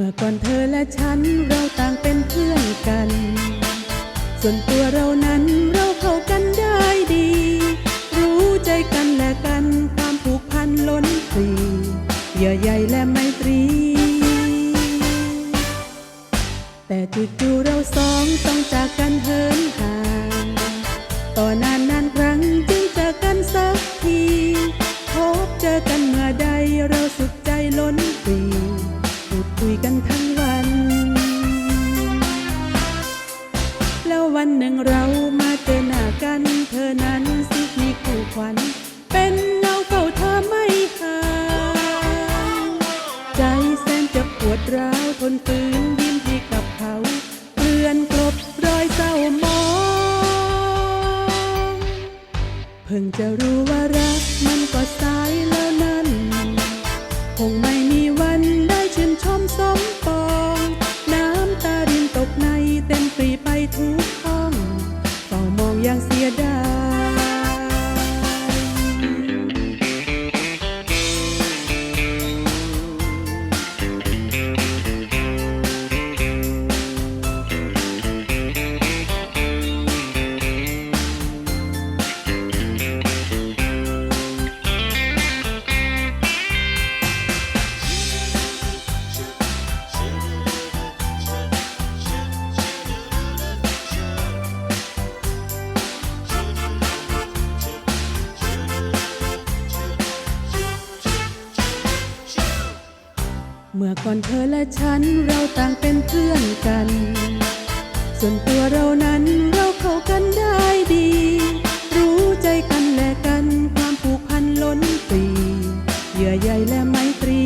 มื่อก่อนเธอและฉันเราต่างเป็นเพื่อนกัน ส่วนตัวเรานั้นเราเข้ากันได้ดี รู้ใจกันและกันความผูกพันล้นปรีเยื่อใยและไมตรี แต่จู่ๆเราสองต้องจากกันเหินห่างต่อนานนา ดคุยกันทั้งวัน แล้ววันหนึ่งเรามาเจอหน้ากัน เธอนั้นสิมีคู่ขวัญ เป็นเงาเฝ้าเธอไม่ห่างใจแสนจะปวดร้าวทนฝืนยิ้มให้กับเขาเรือนกลบรอยเศร้ามอง เพิ่งจะรู้ว่ารักมัน ป ก่อนเธอและฉันเราต่างเป็นเพื่อนกัน ส่วนตัวเรานั้นเราเข้ากันได้ดี รู้ใจกันและกันความผูกพันล้นปรีเยื่อใยและไมตรี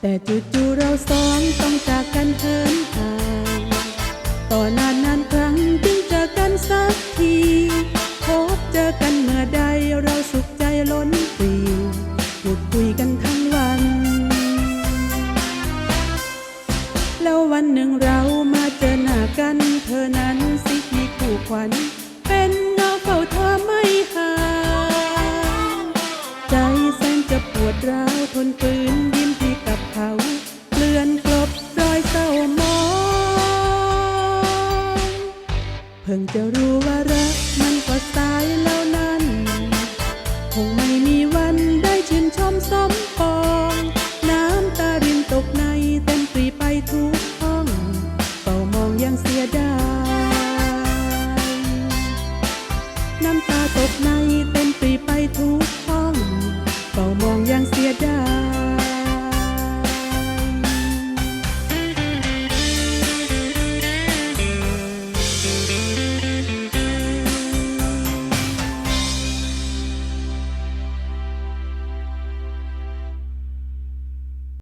แต่จู่ๆเราสองต้องจากกันเหินห่างต่อนานนานครั้ จะปวดร้าวทนฝืนยิ้มที่กับเขาเลื่อนกลบรอยเศร้ามอง เพิ่งจะรู้ว่ารักมันก็สายแล้วนั้นคง